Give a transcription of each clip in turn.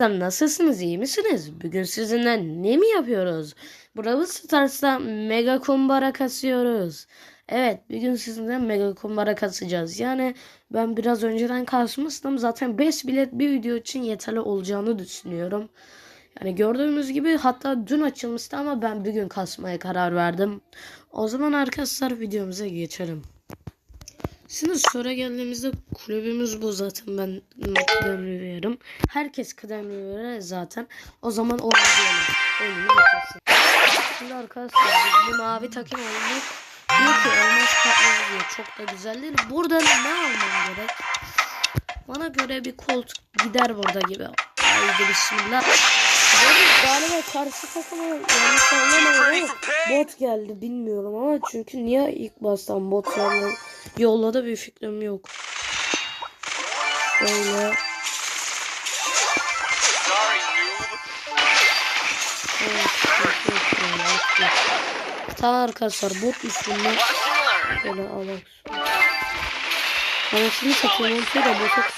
Nasılsınız iyi misiniz? Bugün sizinle ne mi yapıyoruz? Brawl Stars'ta mega kumbara kasıyoruz. Evet bugün sizinle mega kumbara kasacağız. Yani ben biraz önceden kasmıştım. Zaten 5 bilet bir video için yeterli olacağını düşünüyorum. Yani gördüğünüz gibi hatta dün açılmıştı ama ben bugün kasmaya karar verdim. O zaman arkadaşlar videomuza geçelim. Şimdi sonra geldiğimizde kulübümüz bu zaten ben kıdemli veririm. Herkes kıdemli verir zaten. O zaman oynayalım. Oyunu. Şimdi arkadaşlar bu mavi takım oyunu diyor ki elmas katlı diyor. Çok da güzel değil. Burada ne almam gerek? Bana göre bir koltuk gider burada gibi. Haydi bismillah. Arada galiba karşı takıma yanlış anlamadım ama bot geldi bilmiyorum ama çünkü niye ilk baştan bot yolladı, yolladı bir fikrim yok. Böyle. Tamam arkadaşlar and learn. Böyle alak. Anasını satayım onu da bota.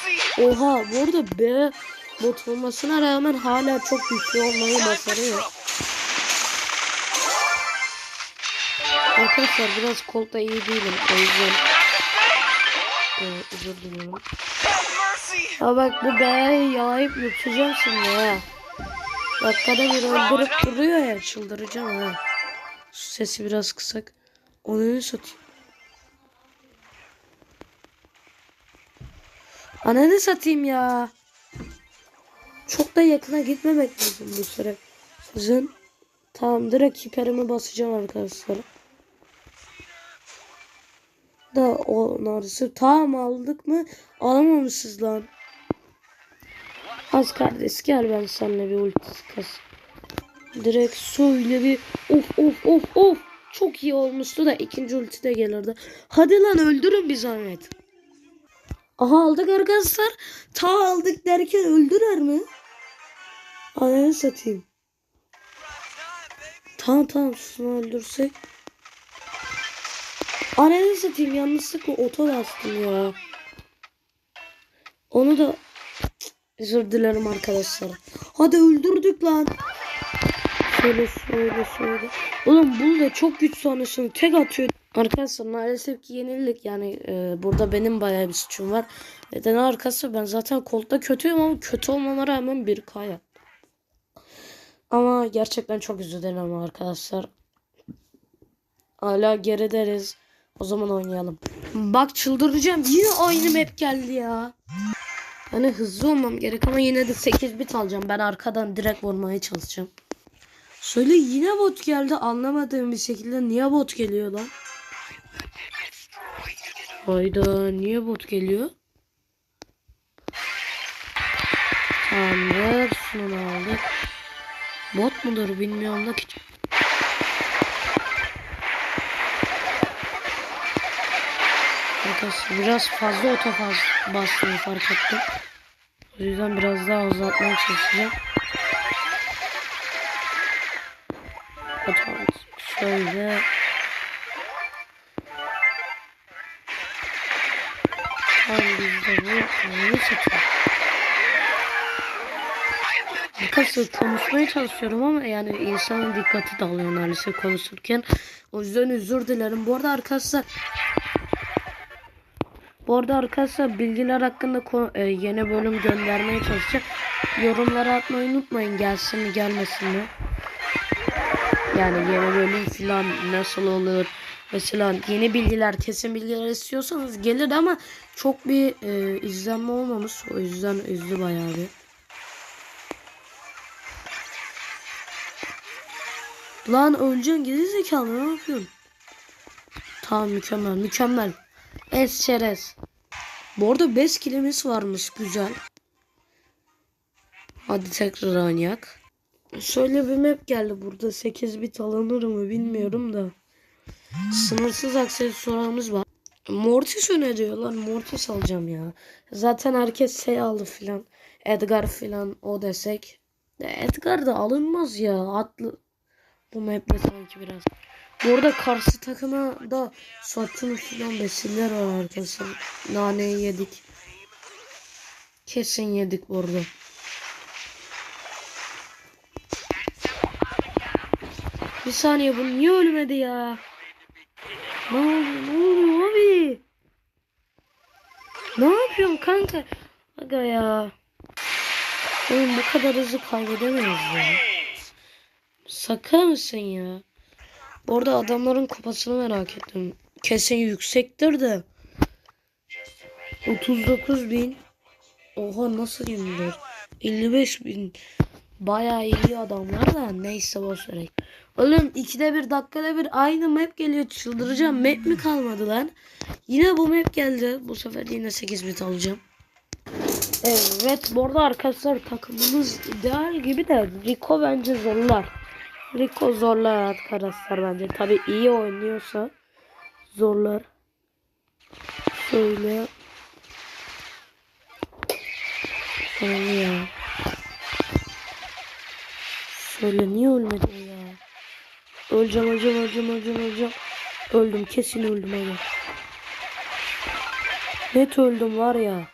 Oha bu arada B bot olmasına rağmen hala çok güçlü olmayı başarıyor. Arkadaşlar biraz kolda iyi değilim o yüzden. Ee, özür diliyorum. Ha bak bu B'yi yalayıp yutacağım şimdi ha. Dakikada bir öldürüp duruyor ya çıldıracağım ha. Şu sesi biraz kısak. Onu ne satayım? Ananı satayım ya. Çok da yakına gitmemek lazım bu süre. Sizin tamam direkt hiperimi basacağım arkadaşlar. Da o narısı tamam aldık mı? Alamamışız lan. Az kardeş gel ben seninle bir ulti kas. Direkt suyla bir of of of of. Çok iyi olmuştu da ikinci ulti de gelirdi. Hadi lan öldürün bir zahmet. Aha aldık arkadaşlar. Ta aldık derken öldürer mi? Ananı satayım. Tamam tamam şunu öldürsek. Ananı satayım yanlışlıkla oto bastım ya. Onu da özür dilerim arkadaşlar. Hadi öldürdük lan. Şöyle şöyle şöyle. Oğlum bunu da çok güç sonrasını tek atıyor. Arkadaşlar maalesef ki yenildik. Yani e, burada benim bayağı bir suçum var. Neden arkası ben zaten kolda kötüyüm ama kötü olmama rağmen bir kaya. Ama gerçekten çok üzüldüm arkadaşlar. Hala geri deriz. O zaman oynayalım. Bak çıldıracağım. Yine aynı map geldi ya. Hani hızlı olmam gerek ama yine de 8 bit alacağım. Ben arkadan direkt vurmaya çalışacağım. Söyle yine bot geldi. Anlamadığım bir şekilde niye bot geliyor lan? Hayda niye bot geliyor? Tamamdır. Şunu aldık. Bot mudur bilmiyorum da ki. Arkadaşlar biraz fazla otofaz bastığını fark ettim. O yüzden biraz daha uzatmaya çalışacağım. Otomatik şöyle. Tamam bizde bu. Ne satıyor? Arkadaşlar konuşmaya çalışıyorum ama yani insanın dikkati dağılıyor neredeyse konuşurken. O yüzden özür dilerim. Bu arada arkadaşlar bu arada arkadaşlar bilgiler hakkında e, yeni bölüm göndermeye çalışacağım. Yorumlara atmayı unutmayın gelsin mi gelmesin mi. Yani yeni bölüm filan nasıl olur. Mesela yeni bilgiler kesin bilgiler istiyorsanız gelir ama çok bir e, izlenme olmamış. O yüzden üzdü bayağı bir. Lan öleceksin geri zekalı ne yapıyorsun? Tamam mükemmel mükemmel. Es çerez. Bu arada 5 kilimiz varmış güzel. Hadi tekrar oynayak. Şöyle bir map geldi burada 8 bit alınır mı bilmiyorum da. Sınırsız aksesuarımız var. Mortis öneriyor lan Mortis alacağım ya. Zaten herkes şey aldı filan. Edgar filan o desek. De Edgar da alınmaz ya. Atlı. Bu map'te sanki biraz. Bu arada karşı takıma da satın filan besiller var arkadaşlar. Naneyi yedik. Kesin yedik bu. Bir saniye bu niye ölmedi ya? Ne oluyor, ne oluyor abi? Ne yapıyorsun kanka? Aga ya. Oğlum bu kadar hızlı kaybedemeyiz ya. Saka mısın ya? Bu arada adamların kupasını merak ettim. Kesin yüksektir de. 39 bin. Oha nasıl 24? 55 bin. Bayağı iyi adamlar da neyse boş verek. Oğlum ikide bir dakikada bir aynı map geliyor çıldıracağım. Map mi kalmadı lan? Yine bu map geldi. Bu sefer yine 8 bit alacağım. Evet bu arada arkadaşlar takımımız ideal gibi de Rico bence zorlar. Rico zorlar arkadaşlar bence. Tabi iyi oynuyorsa zorlar. Şöyle. Şöyle ya. Şöyle niye ölmedi o ya? Öleceğim öleceğim öleceğim öleceğim öleceğim. Öldüm kesin öldüm ama. Net öldüm var ya.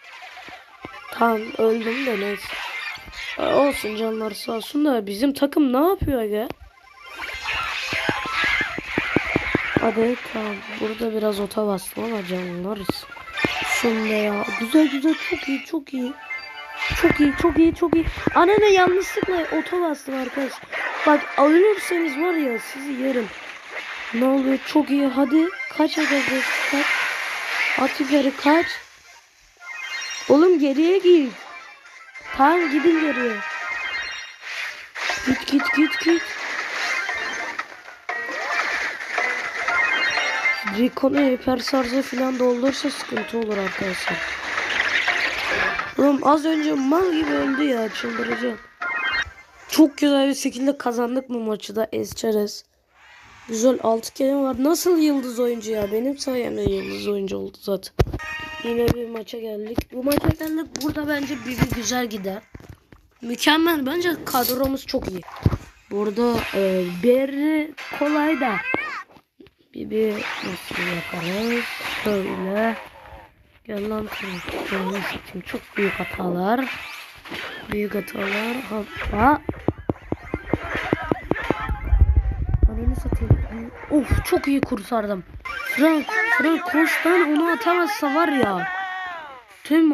Tamam öldüm de neyse. Olsun canlar sağ olsun da bizim takım ne yapıyor aga? Hadi tamam burada biraz ota bastım ama canlarız. Şunda ya güzel güzel çok iyi çok iyi. Çok iyi çok iyi çok iyi. Anne yanlışlıkla ota bastım arkadaş. Bak ölürseniz var ya sizi yerim. Ne oluyor çok iyi hadi kaç agacız kaç. At yukarı kaç. Oğlum geriye git. Tamam gidin geriye. Git git git git. Ricon'u hiper sarza falan doldursa sıkıntı olur arkadaşlar. Oğlum az önce mal gibi öldü ya çıldıracağım. Çok güzel bir şekilde kazandık bu maçı da Esçeres. Güzel 6 kere var. Nasıl yıldız oyuncu ya? Benim sayemde yıldız oyuncu oldu zaten. Yine bir maça geldik. Bu maça geldik. Burada bence bir güzel gider. Mükemmel. Bence kadromuz çok iyi. Burada e, Berri kolay da. Bir nasıl yaparız? Şöyle. Gel lan satayım. Çok büyük hatalar. Büyük hatalar. Hoppa. Ananı satayım. Of çok iyi kurtardım. Frank, Frank koştan onu atamazsa var ya. Tüm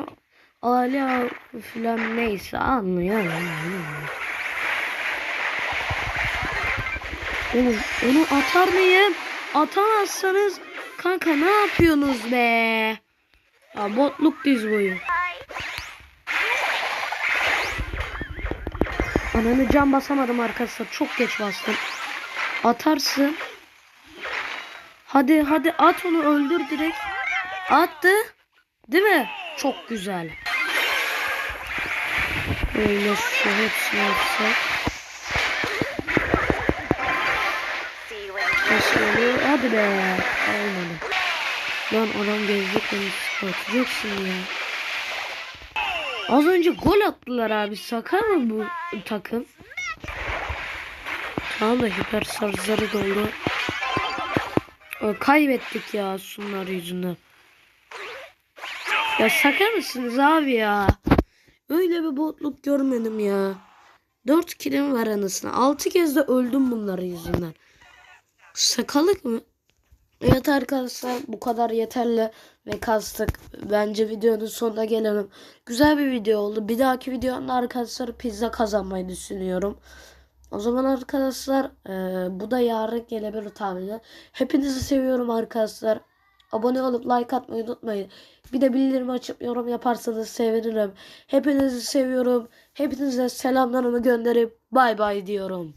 ala falan neyse anlıyor. Onu atar mıyım? Atamazsanız kanka ne yapıyorsunuz be? Ya botluk diz boyu. Ananı can basamadım arkadaşlar. Çok geç bastım. Atarsın. Hadi hadi at onu öldür direkt. Attı. Değil mi? Çok güzel. Böyle şu hepsini yapsak. Oluyor? Hadi be. Olmadı. Lan adam gezdik beni atacaksın ya. Az önce gol attılar abi. Sakar mı bu takım? Tamam da hiper sarzları doldu. Ee, Kaybettik ya şunlar yüzünden. Ya sakar mısınız abi ya? Öyle bir botluk görmedim ya. 4 kilim var anasını. 6 kez de öldüm bunların yüzünden. Sakalık mı? Evet arkadaşlar bu kadar yeterli ve kastık. Bence videonun sonuna gelelim. Güzel bir video oldu. Bir dahaki videomda arkadaşlar pizza kazanmayı düşünüyorum. O zaman arkadaşlar e, bu da yarın gelebilir tahminen. Hepinizi seviyorum arkadaşlar. Abone olup like atmayı unutmayın. Bir de bildirim açıp yorum yaparsanız sevinirim. Hepinizi seviyorum. Hepinize selamlarımı gönderip bay bay diyorum.